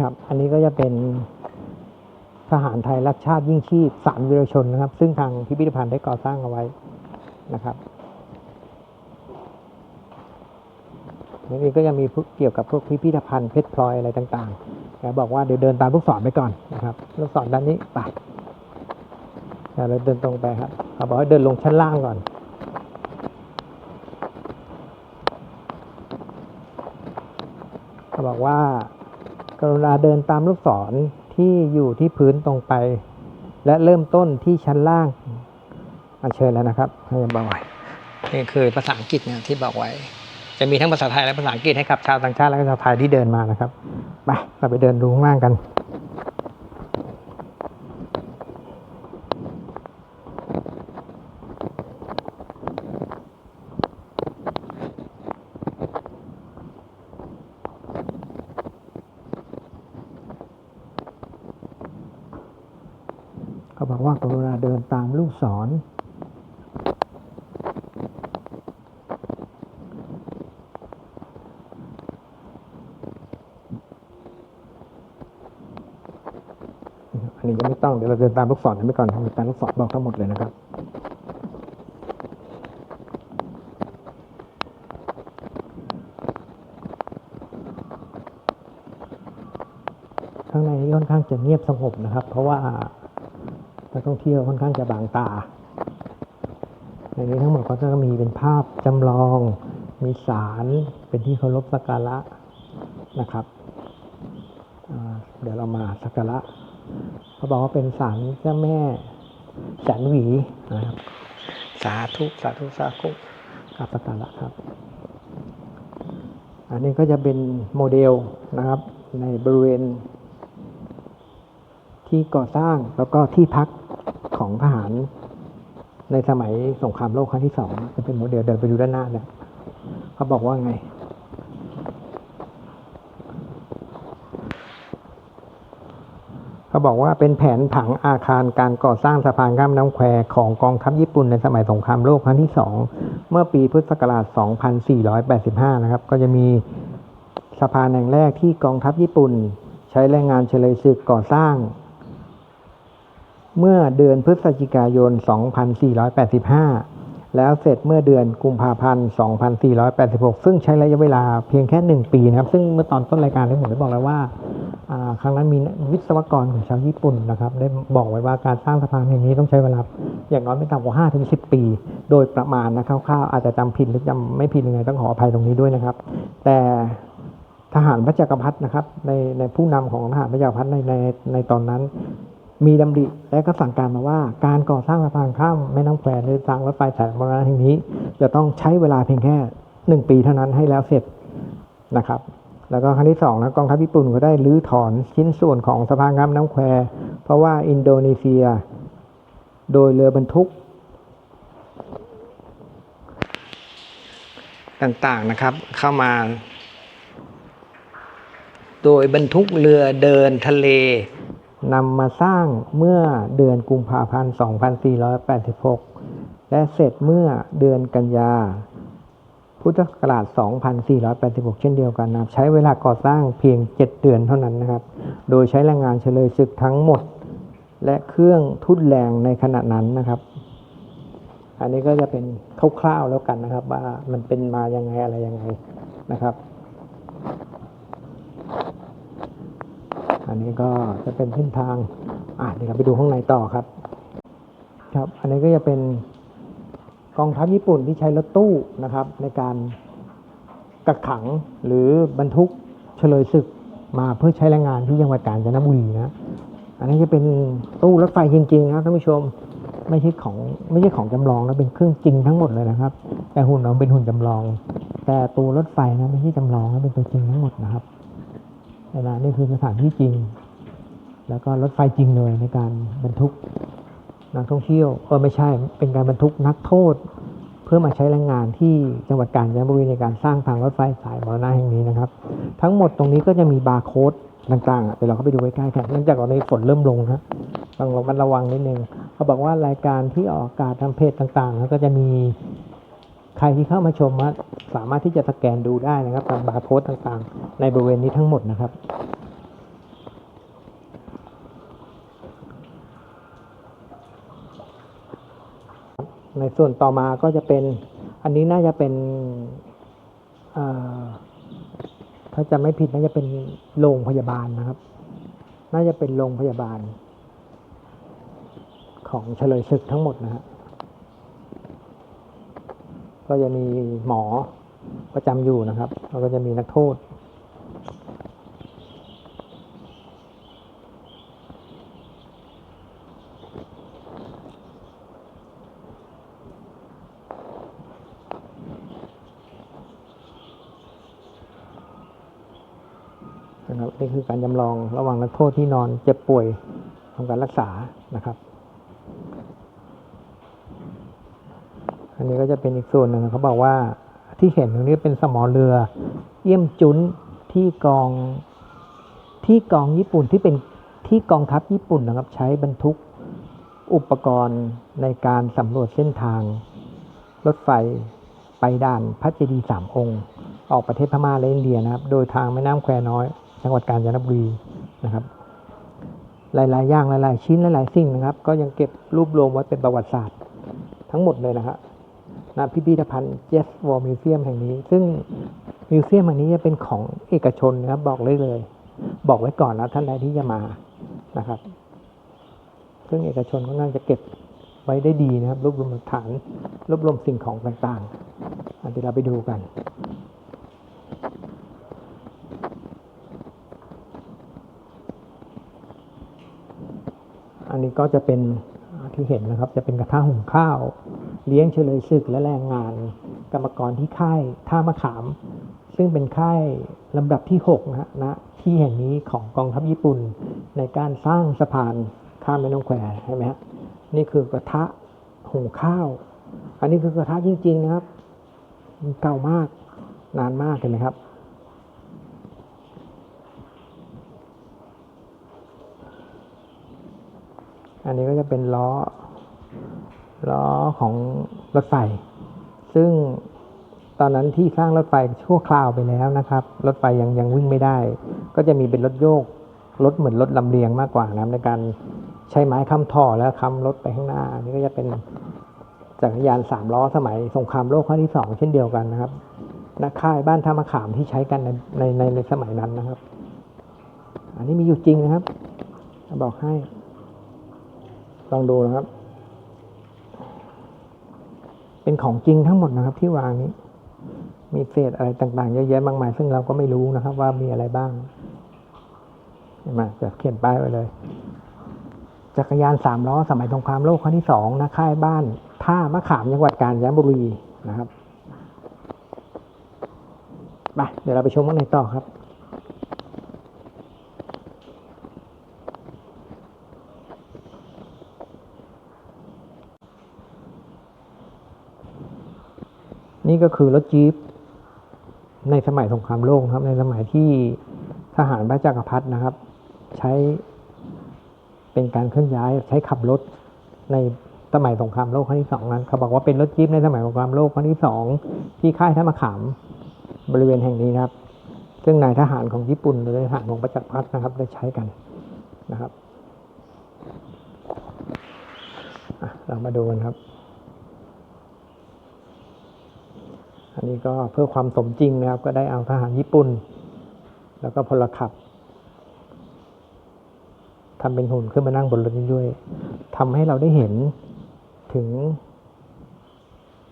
ครับ อันนี้ก็จะเป็นทหารไทยรักชาติยิ่งชีพสามวีรชนนะครับ ซึ่งทางพิพิธภัณฑ์ได้ก่อสร้างเอาไว้นะครับนี่ก็จะมีเกี่ยวกับพวกพิพิธภัณฑ์เพชรพลอยอะไรต่างๆแกบอกว่าเดี๋ยวเดินตามลูกศรไปก่อนนะครับ ลูกศรด้านนี้ไปเดี๋ยวเราเดินตรงไปครับเขาบอกให้เดินลงชั้นล่างก่อนเขาบอกว่า รุณาเดินตามลูกศรที่อยู่ที่พื้นตรงไป และเริ่มต้นที่ชั้นล่างอัญเชิญแล้วนะครับให้บอกไว้นี่คือภาษาอังกฤษเนี่ยที่บอกไว้ จะมีทั้งภาษาไทยและภาษาอังกฤษให้กับชาวต่างชาติและชาวไทยที่เดินมานะครับไปเราไปเดินดูข้างล่างกัน เขาบอกว่ากรุณาเดินตามลูกศร นนี้ยังไม่ต้องเดี๋ยวเราเดินตามลูกศรไปก่อนมีตามลูกศรบอกทั้งหมดเลยนะครับข้างในค่อนข้างจะเงียบสงบนะครับ เพราะว่านักท่องเที่ยวค่อนข้างจะบางตาในนี้ทั้งหมดก็จะมีเป็นภาพจำลอง มีศาลเป็นที่เคารพสักการะนะครับ เดี๋ยวเรามาสักการะ เขาบอกว่าเป็นศาลเจ้าแม่แสนหวีนะครับ สาธุสาธุสาธุกราบสักการะครับ อันนี้ก็จะเป็นโมเดลนะครับ ในบริเวณ ที่ก่อสร้างแล้วก็ที่พักของทหาร ในสมัยสงครามโลกครั้งที่สองจะเป็นโมเดลเดินไปดูด้านหน้าเนี่ยเขาบอกว่าไง เขาบอกว่าเป็นแผนผังอาคารการก่อสร้างสะพานข้ามน้ำแควของกองทัพญี่ปุ่นในสมัยสงครามโลกครั้งที่สองเมื่อปีพุทธศักราช 2485 นะครับ ก็จะมีสะพานแห่งแรกที่กองทัพญี่ปุ่น ใช้แรงงานเฉลยศึกก่อสร้าง เมื่อเดือนพฤศจิกายน 2485 แล้วเสร็จเมื่อเดือนกุมภาพันธ์ 2486 ซึ่งใช้ระยะเวลาเพียงแค่ 1 ปีนะครับ ซึ่งเมื่อตอนต้นรายการที่ผมได้บอกแล้วว่า ครั้งนั้นมีวิศวกรของชาวญี่ปุ่นนะครับ ได้บอกไว้ว่าการสร้างสะพานแห่งนี้ต้องใช้เวลาอย่างน้อยไม่ต่ำกว่า 5-10 ปี โดยประมาณนะคร่าวๆอาจจะจำผิดหรือจำไม่ผิดยังไงต้องขออภัยตรงนี้ด้วยนะครับ แต่ทหารพระจักรพรรดินะครับในในผู้นำของทหารพระจักรพรรดิในในในตอนนั้น มีดำริและก็สั่งการมาว่า การก่อสร้างสะพานข้ามแม่น้ำแควหรือทางรถไฟสายมรณะแห่งนี้ จะต้องใช้เวลาเพียงแค่หนึ่งปีเท่านั้นให้แล้วเสร็จนะครับ แล้วก็ครั้งที่สองนะกองทัพญี่ปุ่นก็ได้รื้อถอนชิ้นส่วนของสะพานข้ามน้ำแควเพราะว่าอินโดนีเซีย โดยเรือบรรทุก ต่างๆนะครับ เข้ามา โดยบรรทุกเรือเดินทะเล นำมาสร้างเมื่อเดือนกุมภาพันธ์ 2486 และเสร็จเมื่อเดือนกันยา พุทธศักราช 2486 เช่นเดียวกันนะครับ ใช้เวลาก่อสร้างเพียง 7 เดือนเท่านั้นนะครับ โดยใช้แรงงานเฉลยศึกทั้งหมด และเครื่องทุ่นแรงในขณะนั้นนะครับ อันนี้ก็จะเป็นคร่าวๆแล้วกันนะครับ ว่ามันเป็นมายังไงอะไรยังไงนะครับ อั นนี้ก็จะเป็นเส้นทาง อะเดี๋ยวเราไปดูข้างในต่อครับ ครับ อันนี้ก็จะเป็นกองทัพญี่ปุ่นที่ใช้รถตู้นะครับ ในการกักขังหรือบรรทุกเฉลยศึกมาเพื่อใช้แรงงานที่จังหวัดกาญจนบุรีนะ อันนี้จะเป็นตู้รถไฟจริงๆนะท่านผู้ชมไม่ใช่ของไม่ใช่ของจำลองนะเป็นเครื่องจริงทั้งหมดเลยนะครับ แต่หุ่นน้องเป็นหุ่นจำลอง แต่ตัวรถไฟนะไม่ใช่จำลองนะเป็นตัวจริงทั้งหมดนะครับ เวลานี่คือสถานที่จริง แล้วก็รถไฟจริงเลยในการบรรทุกนักท่องเที่ยวเออไม่ใช่ เป็นการบรรทุกนักโทษ เพื่อมาใช้แรงงานที่จังหวัดกาญจนบุรีในการสร้างทางรถไฟสายมรณะแห่งนี้นะครับ ทั้งหมดตรงนี้ก็จะมีบาร์โค้ดต่างๆเดี๋ยวเราเข้าไปดูใกล้ๆกันเนื่องจากตอนนี้ฝนเริ่มลงนะต้องระมัดระวังนิดนึงเขาบอกว่ารายการที่ออกอากาศทางเพจต่างๆแล้วก็จะมี ใครที่เข้ามาชมสามารถที่จะสแกนดูได้นะครับตามบาร์โค้ดต่างๆ ในบริเวณนี้ทั้งหมดนะครับในส่วนต่อมาก็จะเป็นอันนี้น่าจะเป็นถ้าจะไม่ผิดน่าจะเป็นโรงพยาบาลนะครับ น่าจะเป็นโรงพยาบาล ของเฉลยศึกทั้งหมดนะฮะ ก็จะมีหมอประจำอยู่นะครับ แล้วก็จะมีนักโทษ นะครับนี่คือการจำลองระหว่างนักโทษที่นอนเจ็บป่วยทำการรักษานะครับ นนี้ก็จะเป็นอีกส่วนหนึ่งเขาบอกว่าที่เห็นตรงนี้เป็นสมอเรือ เยี่ยมจุนที่กองที่กองญี่ปุ่นที่เป็นที่กองทัพญี่ปุ่นนะครับใช้บรรทุกอุปกรณ์ในการสำรวจเส้นทาง รถไฟไปด่านพระเจดีย์สามองค์ ออกประเทศพม่าและอินเดียนะครับ โดยทางแม่น้ำแควน้อย จังหวัดกาญจนบุรีนะครับ หลาย ๆ อย่างหลาย ๆ ชิ้นหลาย ๆ สิ่งนะครับ ก็ยังเก็บรวบรวมไว้เป็นประวัติศาสตร์ทั้งหมดเลยนะฮะ ณพิพิธภัณฑ์ Yes War Museum แห่งนี้ ซึ่งมิวเซียมแห่งนี้จะเป็นของเอกชนนะครับ บอกเลยเลย บอกไว้ก่อนนะท่านใดที่จะมานะครับ ซึ่งเอกชนก็น่าจะเก็บไว้ได้ดีนะครับ รวบรวมหลักฐาน รวบรวมสิ่งของต่างๆอันที่เราไปดูกันอันนี้ก็จะเป็นที่เห็นนะครับ จะเป็นกระทะหุงข้าว เลี้ยงเฉลยศึกและแรงงาน กรรมกรที่ค่ายท่ามะขาม ซึ่งเป็นค่ายลำดับที่6นะฮะที่แห่งนี้ของกองทัพญี่ปุ่น ในการสร้างสะพานข้ามแม่น้ำแควใช่ไหมฮะนี่คือกระทะหุงข้าว อันนี้คือกระทะจริง ๆ นะครับ เก่ามากนานมากเห็นไหมครับ อันนี้ก็จะเป็นล้อ ล้อของรถไฟ ซึ่งตอนนั้นที่สร้างรถไฟชั่วคราวไปแล้วนะครับ รถไฟยังยังวิ่งไม่ได้ ก็จะมีเป็นรถโยก รถเหมือนรถลำเลียงมากกว่านะครับในการใช้ไม้ค้ำท่อแล้วค้ำรถไปข้างหน้านนี้ก็จะเป็นจักรยานสามล้อสมัยสงครามโลกครั้งที่สองเช่นเดียวกันนะครับนักค่ายบ้านท่ามะขามที่ใช้กันในในในในสมัยนั้นนะครับ อันนี้มีอยู่จริงนะครับ บอกให้ ลองดูนะครับ เป็นของจริงทั้งหมดนะครับ ที่วางนี้ มีเศษอะไรต่างๆเยอะแยะมากมาย ซึ่งเราก็ไม่รู้นะครับ ว่ามีอะไรบ้างเห็นไหมจะเขียนป้ายไว้เลย จักรยานสามล้อสมัยสงครามโลกครั้งที่สองนะค่ายบ้านท่ามะขามจังหวัดกาญจนบุรีนะครับไปเดี๋ยวเราไปชมกันในต่อครับ นี่ก็คือรถจี๊ปในสมัยสงครามโลกครับ ในสมัยที่ทหารพระจักรพรรดินะครับ ใช้เป็นการเคลื่อนย้ายใช้ขับรถในสมัยสงครามโลกครั้งที่สองนั้น เขาบอกว่าเป็นรถจี๊ปในสมัยสงครามโลกครั้งที่สองที่ค่ายท่ามะขามบริเวณแห่งนี้นะครับ ซึ่งนายทหารของญี่ปุ่นหรือทหารของพระจักรพรรดินะครับ ได้ใช้กันนะครับเรามาดูกันครับ อันนี้ก็เพื่อความสมจริงนะครับ ก็ได้เอาทหารญี่ปุ่น แล้วก็พลขับทำเป็นหุ่นขึ้นมานั่งบนรถด้วยทำให้เราได้เห็นถึง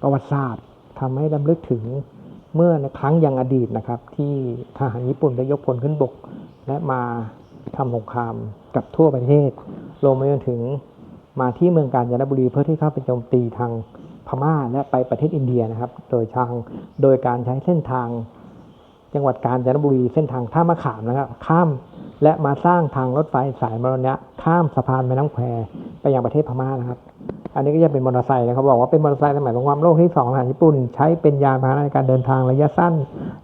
ประวัติศาสตร์ทำให้ดำลึกถึงเมื่อในครั้งยังอดีตนะครับ ที่ทหารญี่ปุ่นได้ยกพลขึ้นบก และมาทำสงครามกับทั่วประเทศรวมไปจนถึงมาที่เมืองกาญจนบุรีเพื่อที่เข้าไปโจมตีทาง พม่าและไปประเทศอินเดียนะครับ โดยทางโดยการใช้เส้นทางจังหวัดกาญจนบุรีเส้นทางท่ามะขามนะครับ ข้ามและมาสร้างทางรถไฟสายมรณะข้ามสะพานแม่น้ำแควไปยังประเทศพม่านะครับ อันนี้ก็จะเป็นมอเตอร์ไซค์นะครับบอกว่าเป็นมอเตอร์ไซค์สมัยสงครามโลกที่สองทหารญี่ปุ่น ใช้เป็นยานพาหนะในการเดินทางระยะสั้น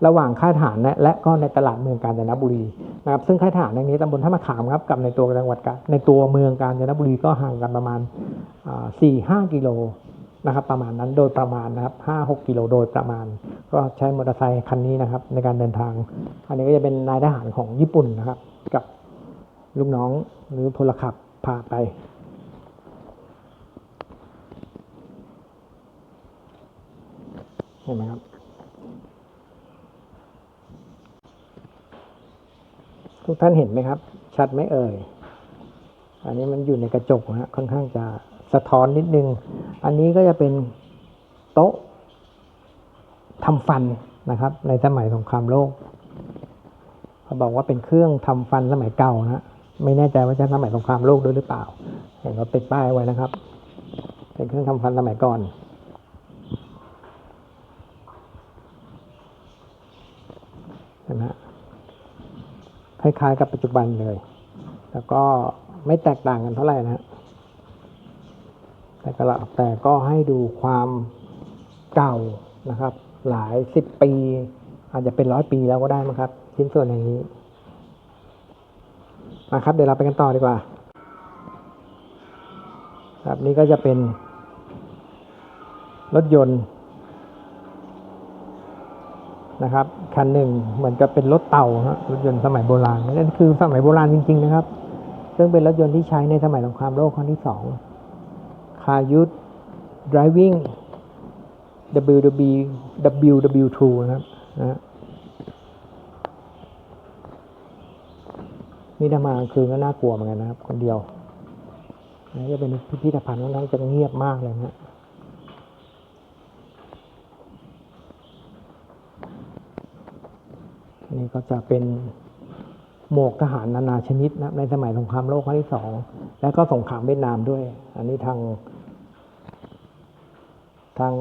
ระหว่างค่ายทหารและและก็ในตลาดเมืองกาญจนบุรีนะครับซึ่งค่ายทหารแห่งนี้ตำบลท่ามะขามครับกับในตัวจังหวัดกาในตัวเมืองกาญจนบุรีก็ห่างกันประมาณสี่ห้ากิโล นะครับประมาณนั้นโดยประมาณนะครับห้าหกกิโลโดยประมาณ ก็ใช้มอเตอร์ไซค์คันนี้นะครับ ในการเดินทางอันนี้ก็จะเป็นนายทหารของญี่ปุ่นนะครับ กับลูกน้องหรือพลขับพาไป เห็นไหมครับ ทุกท่านเห็นไหมครับ ชัดไหมเอ่ย อันนี้มันอยู่ในกระจกนะฮะค่อนข้างจะ สะท้อนนิดนึง อันนี้ก็จะเป็นโต๊ะทำฟันนะครับ ในสมัยสงครามโลกเขาบอกว่าเป็นเครื่องทำฟันสมัยเก่านะไม่แน่ใจว่าจะสมัยสงครามโลกด้วยหรือเปล่า เห็นเขาติดป้ายไว้นะครับ เป็นเครื่องทำฟันสมัยก่อนเห็นไหมคล้ายๆกับปัจจุบันเลย แล้วก็ไม่แตกต่างกันเท่าไหร่นะฮะ แต่ก็ละแต่ก็ให้ดูความเก่านะครับ หลายสิบปี อาจจะเป็นร้อยปีแล้วก็ได้มั้งครับ ชิ้นส่วนอย่างนี้นะครับเดี๋ยวเราไปกันต่อดีกว่า ครับนี่ก็จะเป็น รถยนต์นะครับคันหนึ่งเหมือนกับเป็นรถเต่าฮะรถยนต์สมัยโบราณนั่นคือสมัยโบราณจริง ๆ นะครับ ซึ่งเป็นรถยนต์ที่ใช้ในสมัยสงครามโลกครั้งที่สอง คายุท driving WW WW2 นะครับนะนี่ถ้ามากลางคืนก็น่ากลัวเหมือนกันนะครับ คนเดียวนะจะเป็นพิพิธภัณฑ์ค่อนข้างจะเงียบมากเลยนะฮะนนี้ก็จะเป็นหมวกทหารนานาชนิดนะในสมัยสงครามโลกครั้งที่สอง และก็สงครามเวียดนามด้วย อันนี้ทาง ทาง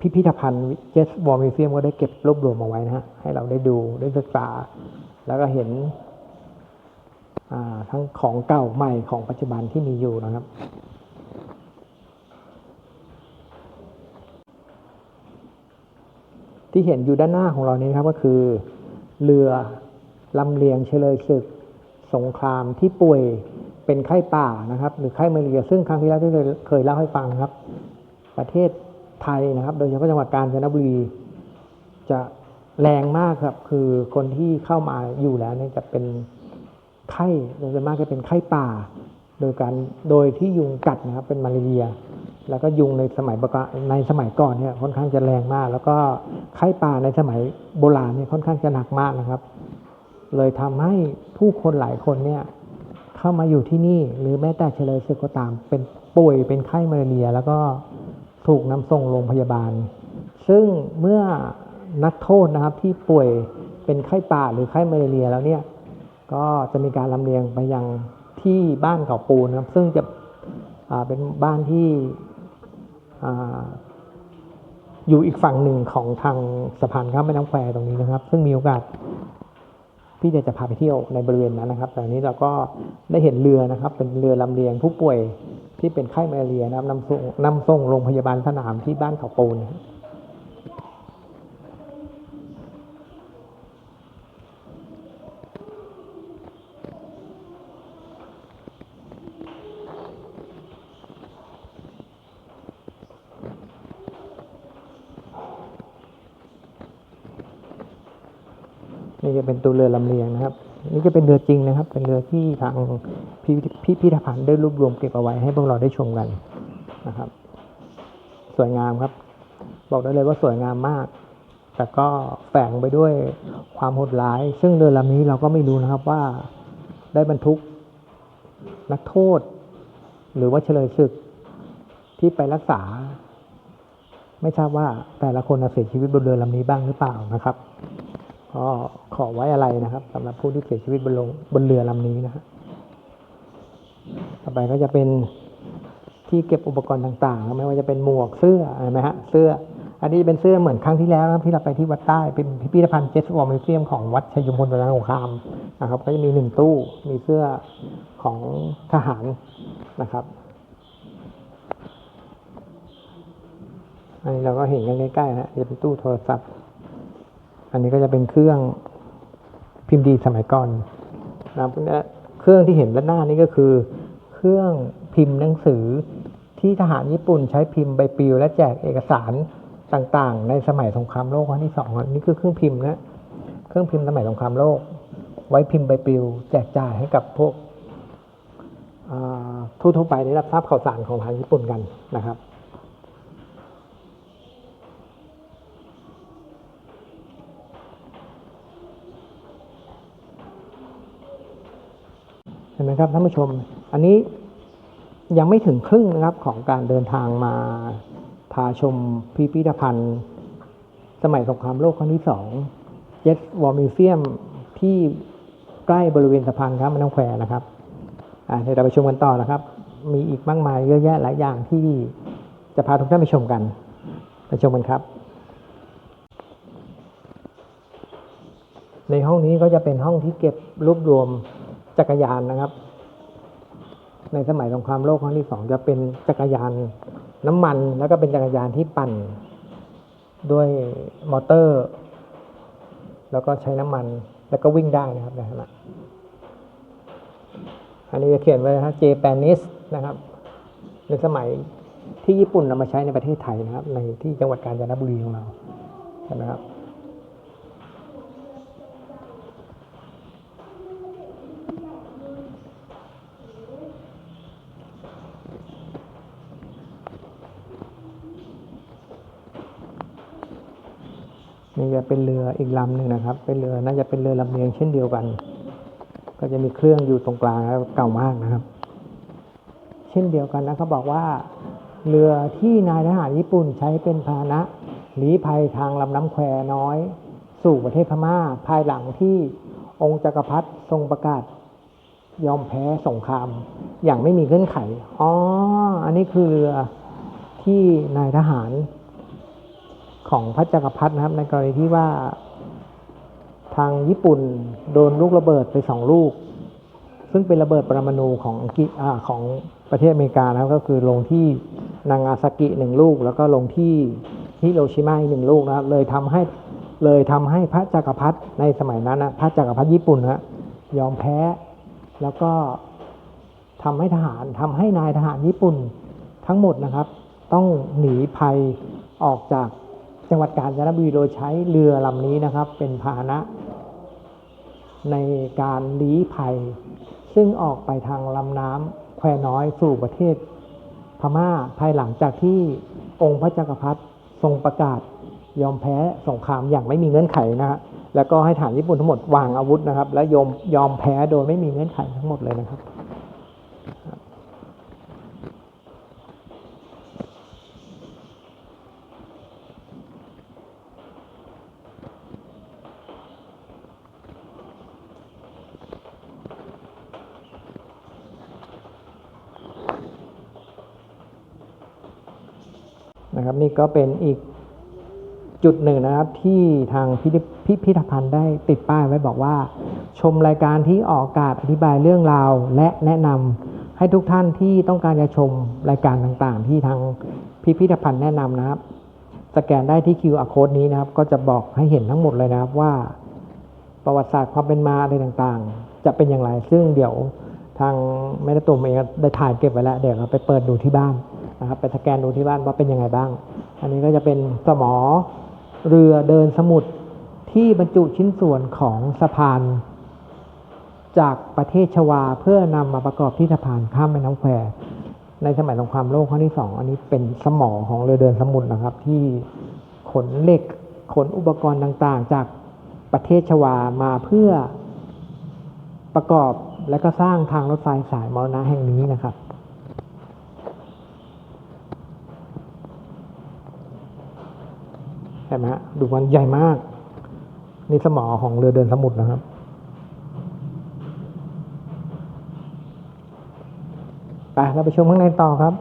พิพิธภัณฑ์เจสวอร์มิเซียมก็ได้เก็บรวบรวมเอาไว้นะฮะให้เราได้ดูได้ศึกษา แล้วก็เห็นทั้งของเก่าใหม่ของปัจจุบันที่มีอยู่นะครับ ที่เห็นอยู่ด้านหน้าของเรานี้ครับก็คือ เรือลำเลียงเฉลยศึกสงครามที่ป่วยเป็นไข้ป่านะครับ หรือไข้มาเรียซึ่งครั้งที่แล้วที่เคยเล่าให้ฟังครับ ประเทศ ไทยนะครับ โดยเฉพาะจังหวัดกาญจนบุรีจะแรงมากครับ คือคนที่เข้ามาอยู่แล้วเนี่ยจะเป็นไข้โดยส่วนมากจะเป็นไข้ป่า โดยการโดยที่ยุงกัดนะครับ เป็นมาลาเรีย แล้วก็ยุงในสมัยในสมัยก่อนเนี่ยค่อนข้างจะแรงมาก แล้วก็ไข้ป่าในสมัยโบราณเนี่ยค่อนข้างจะหนักมากนะครับ เลยทำให้ผู้คนหลายคนเนี่ยเข้ามาอยู่ที่นี่ หรือแม้แต่เฉลยศึกก็ตามเป็นป่วยเป็นไข้มาลาเรีย แล้วก็ ถูกนำส่งโรงพยาบาล ซึ่งเมื่อนักโทษนะครับที่ป่วยเป็นไข้ป่าหรือไข้มาเรียแล้วเนี่ยก็จะมีการลำเลียงไปยังที่บ้านเขาปูนะครับ ซึ่งจะเป็นบ้านที่ออยู่อีกฝั่งหนึ่งของทางสะพานข้ามแม่น้ำแควตรงนี้นะครับ ซึ่งมีโอกาสพี่จะจะพาไปเที่ยวในบริเวณนั้นนะครับแต่นี้เราก็ได้เห็นเรือนะครับ เป็นเรือลำเลียงผู้ป่วย ที่เป็นไข้มาเรียนะครับนำส่งนำส่งโรงพยาบาลสนามที่บ้านเขาปูนนี่จะเป็นตัวเรือลำเลียงนะครับ นี่จะเป็นเรือจริงนะครับ เป็นเรือที่ทางพิพิธภัณฑ์ได้รวบรวมเก็บเอาไว้ให้พวกเราได้ชมกันนะครับ สวยงามครับ บอกได้เลยว่าสวยงามมาก แต่ก็แฝงไปด้วยความโหดร้าย ซึ่งเรือลำนี้เราก็ไม่รู้นะครับว่าได้บรรทุกนักโทษ หรือว่าเฉลยศึกที่ไปรักษา ไม่ทราบว่าแต่ละคนเสียชีวิตบนเรือลำนี้บ้างหรือเปล่านะครับ ก็ขอไว้อะไรนะครับสำหรับผู้ที่เสียชีวิตบนลงบนเรือลำนี้นะฮะต่อไปก็จะเป็นที่เก็บอุปกรณ์ต่างๆ ไม่ว่าจะเป็นหมวกเสื้อเห็นไหมฮะเสื้อ อันนี้เป็นเสื้อเหมือนครั้งที่แล้วนะที่เราไปที่วัดใต้เป็นพิพิธภัณฑ์เจสวอร์มิวเซียมของวัดชัยมพลประการสงครามนะครับ ก็จะมีหนึ่งตู้มีเสื้อของทหารนะครับอันนี้เราก็เห็นกันใกล้ๆนะฮะจะเป็นตู้โทรศัพท์ อันนี้ก็จะเป็นเครื่องพิมพ์ดีสมัยก่อนนะครับเครื่องที่เห็นด้านหน้านี่ก็คือ เครื่องพิมพ์หนังสือที่ทหารญี่ปุ่นใช้พิมพ์ใบปลิวและแจกเอกสารต่างๆ ในสมัยสงครามโลกครั้งที่สองอันนี่คือเครื่องพิมพ์นะเครื่องพิมพ์สมัยสงครามโลก ไว้พิมพ์ใบปลิว แจกจ่ายให้กับพวกทั่วๆไปได้รับทราบข่าวสารของทางญี่ปุ่นกันนะครับ ไหมครับท่านผู้ชม อันนี้ยังไม่ถึงครึ่งนะครับของการเดินทางมาพาชมพิพิธภัณฑ์ สมัยสงครามโลกครั้งที่สองเจสวอร์มิวเซียมที่ใกล้บริเวณสะพานครับมันต้องแควนะครับเดี๋ยวเราไปชมกันต่อนะครับ มีอีกมากมายเยอะแยะหลายอย่างที่จะพาทุกท่านไปชมกัน ไปชมกันครับ ในห้องนี้ก็จะเป็นห้องที่เก็บรวบรวม จักรยานนะครับ ในสมัยสงครามโลกครั้งที่สองจะเป็นจักรยานน้ำมัน แล้วก็เป็นจักรยานที่ปั่นด้วยมอเตอร์ แล้วก็ใช้น้ำมัน แล้วก็วิ่งได้นะครับในขณะอันนี้จะเขียนไว้นะครับเจแปนิสนะครับ ในสมัยที่ญี่ปุ่นนำมาใช้ในประเทศไทยนะครับ ในที่จังหวัดกาญจนบุรีของเราใช่ไหมครับ นี่จะเป็นเรืออีกลำหนึ่งนะครับ เป็นเรือน่าจะเป็นเรือลำเลียงเช่นเดียวกัน ก็จะมีเครื่องอยู่ตรงกลางนะครับเก่ามากนะครับ เช่นเดียวกันนะเขาบอกว่า เรือที่นายทหารญี่ปุ่นใช้เป็นพาหนะหนีภัยทางลำน้ำแควน้อย สู่ประเทศพม่า ภายหลังที่องค์จักรพรรดิทรงประกาศ ยอมแพ้สงคราม อย่างไม่มีเงื่อนไข อ๋อ อันนี้คือเรือที่นายทหาร ของพระจักรพรรดินะครับ ในกรณีที่ว่าทางญี่ปุ่นโดนลูกระเบิดไปสองลูก ซึ่งเป็นระเบิดปรมาณูของอังกฤษของประเทศอเมริกานะครับก็คือลงที่นางาซากิหนึ่งลูก แล้วก็ลงที่ฮิโรชิมาอีกหนึ่งลูกนะครับเลยทำให้เลยทำให้พระจักรพรรดิในสมัยนั้นนะพระจักรพรรดิญี่ปุ่นนะยอมแพ้แล้วก็ทำให้ทหารทำให้นายทหารญี่ปุ่นทั้งหมดนะครับ ต้องหนีภัยออกจาก จังหวัดกาญจนบุรีโดยใช้เรือลำนี้นะครับ เป็นพาหนะ ในการลี้ภัย ซึ่งออกไปทางลำน้ำแควน้อยสู่ประเทศ พม่าภายหลังจากที่องค์พระจักรพรรดิทรงประกาศยอมแพ้สงครามอย่างไม่มีเงื่อนไขนะฮะแล้วก็ให้ฐานญี่ปุ่นทั้งหมดวางอาวุธนะครับ และยอมยอมแพ้โดยไม่มีเงื่อนไขทั้งหมดเลยนะครับ ก็เป็นอีกจุดหนึ่งนะครับที่ทางพิพิพพธภัณฑ์ได้ติดป้ายไว้บอกว่า ชมรายการที่ออกอากาศอธิบายเรื่องราว และแนะนำให้ทุกท่านที่ต้องการจะชมรายการต่างๆ ที่ทางพิพิธภัณฑ์แนะนำนะครับ สแกนได้ที่ QR code นี้นะครับ ก็จะบอกให้เห็นทั้งหมดเลยนะครับว่า ประวัติศาสตร์ความเป็นมาอะไรต่างๆ จะเป็นอย่างไร ซึ่งเดี๋ยวทางแม่ตะตุ่มเองได้ถ่ายเก็บไว้แล้ว เดี๋ยวเราไปเปิดดูที่บ้าน นะครับไปสแกนดูที่บ้านว่าเป็นยังไงบ้าง อันนี้ก็จะเป็นสมอเรือเดินสมุทรที่บรรจุชิ้นส่วนของสะพาน จากประเทศชวาเพื่อนำมาประกอบที่สะพานข้ามแม่น้ำแควในสมัยสงครามโลกครั้งที่สองอันนี้เป็นสมอของเรือเดินสมุทรนะครับ ที่ขนเหล็กขนอุปกรณ์ต่างๆ จากประเทศชวามาเพื่อประกอบและก็สร้างทางรถไฟสายมรณะแห่งนี้นะครับ ใช่ไหมฮะดูมันใหญ่มาก นี่สมอของเรือเดินสมุทรนะครับ ไปเราไปชมข้างในต่อครับ